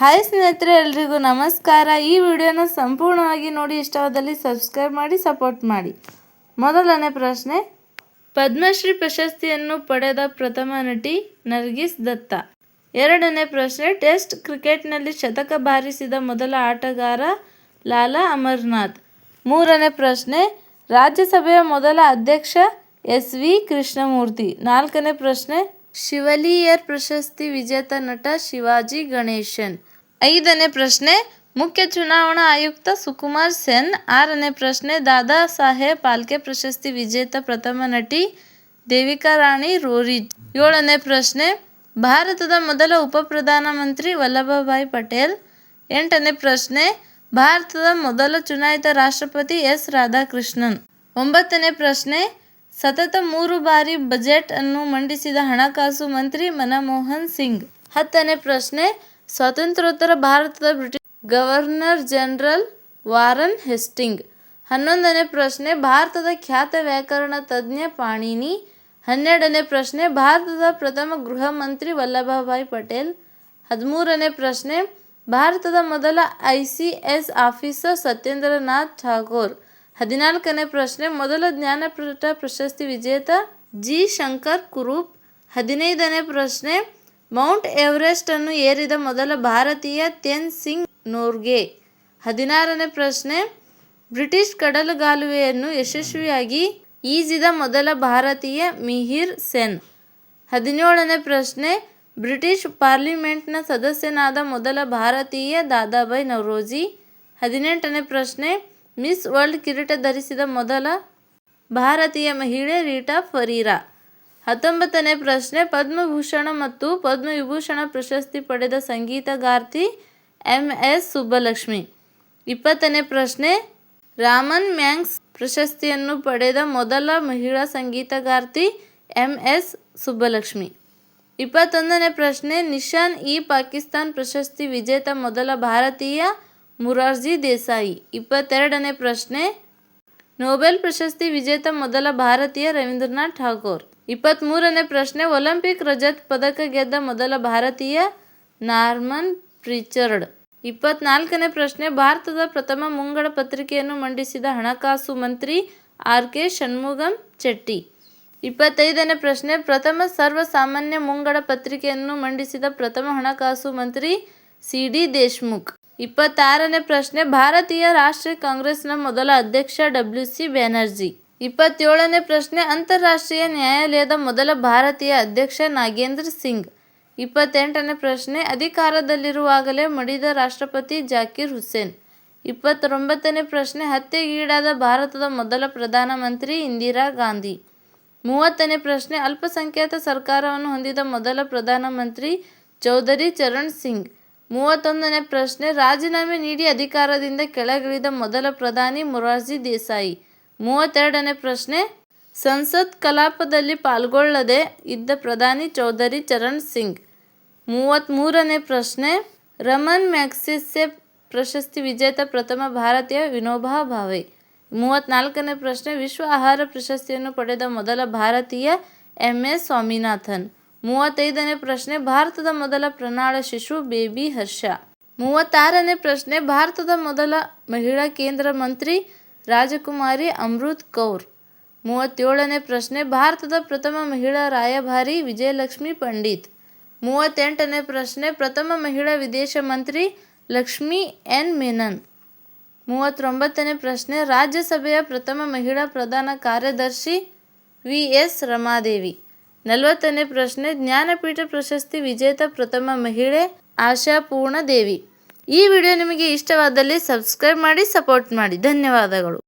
Hi ಸ್ನೇಹಿತರೆ ಎಲ್ರಿಗೂ ನಮಸ್ಕಾರ. ಈ ವಿಡಿಯೋನ ಸಂಪೂರ್ಣವಾಗಿ ನೋಡಿ, ಇಷ್ಟವಾದಲ್ಲಿ ಸಬ್ಸ್ಕ್ರೈಬ್ ಮಾಡಿ, ಸಪೋರ್ಟ್ ಮಾಡಿ. ಮೊದಲನೇ ಪ್ರಶ್ನೆ, ಪದ್ಮಶ್ರೀ ಪ್ರಶಸ್ತಿಯನ್ನು ಪಡೆದ ಪ್ರಥಮ ನಟಿ ನರ್ಗಿಸ್ ದತ್ತ. ಎರಡನೇ ಪ್ರಶ್ನೆ, ಟೆಸ್ಟ್ ಕ್ರಿಕೆಟ್ನಲ್ಲಿ ಶತಕ ಬಾರಿಸಿದ ಮೊದಲ ಆಟಗಾರ ಲಾಲಾ ಅಮರ್ನಾಥ್. ಮೂರನೇ ಪ್ರಶ್ನೆ, ರಾಜ್ಯಸಭೆಯ ಮೊದಲ ಅಧ್ಯಕ್ಷ ಎಸ್ ವಿ ಕೃಷ್ಣಮೂರ್ತಿ. ನಾಲ್ಕನೇ ಪ್ರಶ್ನೆ ಶಿವಲಿಯರ್ ಪ್ರಶಸ್ತಿ ವಿಜೇತ ನಟ ಶಿವಾಜಿ ಗಣೇಶನ್. ಐದನೇ ಪ್ರಶ್ನೆ, ಮುಖ್ಯ ಚುನಾವಣಾ ಆಯುಕ್ತ ಸುಕುಮಾರ್ ಸೆನ್, ಆರನೇ ಪ್ರಶ್ನೆ, ದಾದಾ ಸಾಹೇಬ್ ಪಾಲ್ಕೆ ಪ್ರಶಸ್ತಿ ವಿಜೇತ ಪ್ರಥಮ ನಟಿ ದೇವಿಕಾ ರಾಣಿ ರೋರಿಜ್ ಏಳನೇ ಪ್ರಶ್ನೆ, ಭಾರತದ ಮೊದಲ ಉಪ ಪ್ರಧಾನಮಂತ್ರಿ ವಲ್ಲಭಭಾಯಿ ಪಟೇಲ್. ಎಂಟನೇ ಪ್ರಶ್ನೆ, ಭಾರತದ ಮೊದಲ ಚುನಾಯಿತ ರಾಷ್ಟ್ರಪತಿ ಎಸ್ ರಾಧಾಕೃಷ್ಣನ್. ಒಂಬತ್ತನೇ ಪ್ರಶ್ನೆ, ಸತತ ಮೂರು ಬಾರಿ ಬಜೆಟ್ ಅನ್ನು ಮಂಡಿಸಿದ ಹಣಕಾಸು ಮಂತ್ರಿ ಮನಮೋಹನ್ ಸಿಂಗ್. ಹತ್ತನೇ ಪ್ರಶ್ನೆ ಸ್ವಾತಂತ್ರ್ಯೋತ್ತರ ಭಾರತದ British governor general Warren Hastings. ಹನ್ನೊಂದನೇ ಪ್ರಶ್ನೆ, ಭಾರತದ ಖ್ಯಾತ ವ್ಯಾಕರಣ ತಜ್ಞ ಪಾಣಿನಿ. ಹನ್ನೆರಡನೇ ಪ್ರಶ್ನೆ, ಭಾರತದ ಪ್ರಥಮ ಗೃಹ ಮಂತ್ರಿ ವಲ್ಲಭಭಾಯಿ ಪಟೇಲ್. ಹದಿಮೂರನೇ ಪ್ರಶ್ನೆ, ಭಾರತದ ಮೊದಲ I C S officer Satyendranath Tagore. ಹದಿನಾಲ್ಕನೇ ಪ್ರಶ್ನೆ, ಮೊದಲ ಜ್ಞಾನಪೀಠ ಪ್ರಶಸ್ತಿ ವಿಜೇತ ಜಿ. ಶಂಕರ್ ಕುರೂಪ್. ಹದಿನೈದನೇ ಪ್ರಶ್ನೆ ಮೌಂಟ್ ಎವರೆಸ್ಟ್ ಅನ್ನು ಏರಿದ ಮೊದಲ ಭಾರತೀಯ ತೆನ್ ಸಿಂಗ್ ನೋರ್ಗೆ. ಹದಿನಾರನೇ ಪ್ರಶ್ನೆ, ಬ್ರಿಟಿಷ್ ಕಡಲುಗಾಲುವೆಯನ್ನು ಯಶಸ್ವಿಯಾಗಿ ಈಜಿದ ಮೊದಲ ಭಾರತೀಯ ಮಿಹಿರ್ ಸೆನ್. ಹದಿನೇಳನೇ ಪ್ರಶ್ನೆ, ಬ್ರಿಟಿಷ್ ಪಾರ್ಲಿಮೆಂಟ್ನ ಸದಸ್ಯನಾದ ಮೊದಲ ಭಾರತೀಯ ದಾದಾಬಾಯಿ ನವರೋಜಿ. ಹದಿನೆಂಟನೇ ಪ್ರಶ್ನೆ, ಮಿಸ್ ವರ್ಲ್ಡ್ ಕಿರೀಟ ಧರಿಸಿದ ಮೊದಲ ಭಾರತೀಯ ಮಹಿಳೆ ರೀಟಾ ಫರೀರಾ. ಹತ್ತೊಂಬತ್ತನೇ ಪ್ರಶ್ನೆ, ಪದ್ಮಭೂಷಣ ಮತ್ತು ಪದ್ಮವಿಭೂಷಣ ಪ್ರಶಸ್ತಿ ಪಡೆದ ಸಂಗೀತಗಾರ್ತಿ ಎಂ ಎಸ್ ಸುಬ್ಬಲಕ್ಷ್ಮಿ. ಇಪ್ಪತ್ತನೇ ಪ್ರಶ್ನೆ, ರಾಮನ್ ಮ್ಯಾಂಗ್ಸ್ ಪ್ರಶಸ್ತಿಯನ್ನು ಪಡೆದ ಮೊದಲ ಮಹಿಳಾ ಸಂಗೀತಗಾರ್ತಿ ಎಂ ಎಸ್ ಸುಬ್ಬಲಕ್ಷ್ಮಿ. ಇಪ್ಪತ್ತೊಂದನೇ ಪ್ರಶ್ನೆ, ನಿಶಾನ್ ಇ ಪಾಕಿಸ್ತಾನ್ ಪ್ರಶಸ್ತಿ ವಿಜೇತ ಮೊದಲ ಭಾರತೀಯ ಮುರಾರ್ಜಿ ದೇಸಾಯಿ. ಇಪ್ಪತ್ತೆರಡನೇ ಪ್ರಶ್ನೆ, ನೊಬೆಲ್ ಪ್ರಶಸ್ತಿ ವಿಜೇತ ಮೊದಲ ಭಾರತೀಯ ರವೀಂದ್ರನಾಥ್ ಠಾಗೋರ್. ಇಪ್ಪತ್ತ್ಮೂರನೇ ಪ್ರಶ್ನೆ, ಒಲಿಂಪಿಕ್ ರಜತ್ ಪದಕ ಗೆದ್ದ ಮೊದಲ ಭಾರತೀಯ ನಾರ್ಮನ್ ಪ್ರಿಚರ್ಡ್. ಇಪ್ಪತ್ನಾಲ್ಕನೇ ಪ್ರಶ್ನೆ, ಭಾರತದ ಪ್ರಥಮ ಮುಂಗಡ ಪತ್ರಿಕೆಯನ್ನು ಮಂಡಿಸಿದ ಹಣಕಾಸು ಮಂತ್ರಿ ಆರ್ ಕೆ ಷಣ್ಮುಗಂ ಚೆಟ್ಟಿ. ಇಪ್ಪತ್ತೈದನೇ ಪ್ರಶ್ನೆ, ಪ್ರಥಮ ಸರ್ವಸಾಮಾನ್ಯ ಮುಂಗಡ ಪತ್ರಿಕೆಯನ್ನು ಮಂಡಿಸಿದ ಪ್ರಥಮ ಹಣಕಾಸು ಮಂತ್ರಿ ಸಿ ಡಿ ದೇಶ್ಮುಖ್. ಇಪ್ಪತ್ತಾರನೇ ಪ್ರಶ್ನೆ, ಭಾರತೀಯ ರಾಷ್ಟ್ರೀಯ ಕಾಂಗ್ರೆಸ್ನ ಮೊದಲ ಅಧ್ಯಕ್ಷ ಡಬ್ಲ್ಯೂ ಸಿ ಬ್ಯಾನರ್ಜಿ. ಇಪ್ಪತ್ತೇಳನೇ ಪ್ರಶ್ನೆ, ಅಂತಾರಾಷ್ಟ್ರೀಯ ನ್ಯಾಯಾಲಯದ ಮೊದಲ ಭಾರತೀಯ ಅಧ್ಯಕ್ಷ ನಾಗೇಂದ್ರ ಸಿಂಗ್. ಇಪ್ಪತ್ತೆಂಟನೇ ಪ್ರಶ್ನೆ, ಅಧಿಕಾರದಲ್ಲಿರುವಾಗಲೇ ಮಡಿದ ರಾಷ್ಟ್ರಪತಿ ಜಾಕಿರ್ ಹುಸೇನ್. ಇಪ್ಪತ್ತೊಂಬತ್ತನೇ ಪ್ರಶ್ನೆ, ಹತ್ಯೆಗೀಡಾದ ಭಾರತದ ಮೊದಲ ಪ್ರಧಾನಮಂತ್ರಿ ಇಂದಿರಾ ಗಾಂಧಿ. ಮೂವತ್ತನೇ ಪ್ರಶ್ನೆ, ಅಲ್ಪಸಂಖ್ಯಾತ ಸರ್ಕಾರವನ್ನು ಹೊಂದಿದ ಮೊದಲ ಪ್ರಧಾನಮಂತ್ರಿ ಚೌಧರಿ ಚರಣ್ ಸಿಂಗ್. ಮೂವತ್ತೊಂದನೇ ಪ್ರಶ್ನೆ, ರಾಜೀನಾಮೆ ನೀಡಿ ಅಧಿಕಾರದಿಂದ ಕೆಳಗಿಳಿದ ಮೊದಲ ಪ್ರಧಾನಿ ಮೊರಾರ್ಜಿ ದೇಸಾಯಿ. ಮೂವತ್ತೆರಡನೇ ಪ್ರಶ್ನೆ, ಸಂಸತ್ ಕಲಾಪದಲ್ಲಿ ಪಾಲ್ಗೊಳ್ಳದೆ ಇದ್ದ ಪ್ರಧಾನಿ ಚೌಧರಿ ಚರಣ್ ಸಿಂಗ್. ಮೂವತ್ತ್ಮೂರನೇ ಪ್ರಶ್ನೆ, ರಮನ್ ಮ್ಯಾಗ್ಸೆಸೆ ಪ್ರಶಸ್ತಿ ವಿಜೇತ ಪ್ರಥಮ ಭಾರತೀಯ ವಿನೋಬಾ ಭಾವೆ. ಮೂವತ್ತ್ನಾಲ್ಕನೇ ಪ್ರಶ್ನೆ, ವಿಶ್ವ ಆಹಾರ ಪ್ರಶಸ್ತಿಯನ್ನು ಪಡೆದ ಮೊದಲ ಭಾರತೀಯ ಎಂ. ಎಸ್. ಸ್ವಾಮಿನಾಥನ್. ಮೂವತ್ತೈದನೇ ಪ್ರಶ್ನೆ, ಭಾರತದ ಮೊದಲ ಪ್ರಣಾಳ ಶಿಶು ಬೇಬಿ ಹರ್ಷ. ಮೂವತ್ತಾರನೇ ಪ್ರಶ್ನೆ, ಭಾರತದ ಮೊದಲ ಮಹಿಳಾ ಕೇಂದ್ರ ಮಂತ್ರಿ ರಾಜಕುಮಾರಿ ಅಮೃತ್ ಕೌರ್. ಮೂವತ್ತೇಳನೇ ಪ್ರಶ್ನೆ, ಭಾರತದ ಪ್ರಥಮ ಮಹಿಳಾ ರಾಯಭಾರಿ ವಿಜಯಲಕ್ಷ್ಮಿ ಪಂಡಿತ್. ಮೂವತ್ತೆಂಟನೇ ಪ್ರಶ್ನೆ, ಪ್ರಥಮ ಮಹಿಳಾ ವಿದೇಶ ಮಂತ್ರಿ ಲಕ್ಷ್ಮಿ ಎನ್ ಮೆನನ್. ಮೂವತ್ತೊಂಬತ್ತನೇ ಪ್ರಶ್ನೆ, ರಾಜ್ಯಸಭೆಯ ಪ್ರಥಮ ಮಹಿಳಾ ಪ್ರಧಾನ ಕಾರ್ಯದರ್ಶಿ ವಿ ಎಸ್ ರಮಾದೇವಿ. ನಲವತ್ತನೇ ಪ್ರಶ್ನೆ, ಜ್ಞಾನಪೀಠ ಪ್ರಶಸ್ತಿ ವಿಜೇತ ಪ್ರಥಮ ಮಹಿಳೆ ಆಶಾಪೂರ್ಣ ದೇವಿ ಈ ವಿಡಿಯೋ ನಿಮಗೆ ಇಷ್ಟವಾದಲ್ಲಿ ಸಬ್ಸ್ಕ್ರೈಬ್ ಮಾಡಿ, ಸಪೋರ್ಟ್ ಮಾಡಿ. ಧನ್ಯವಾದಗಳು.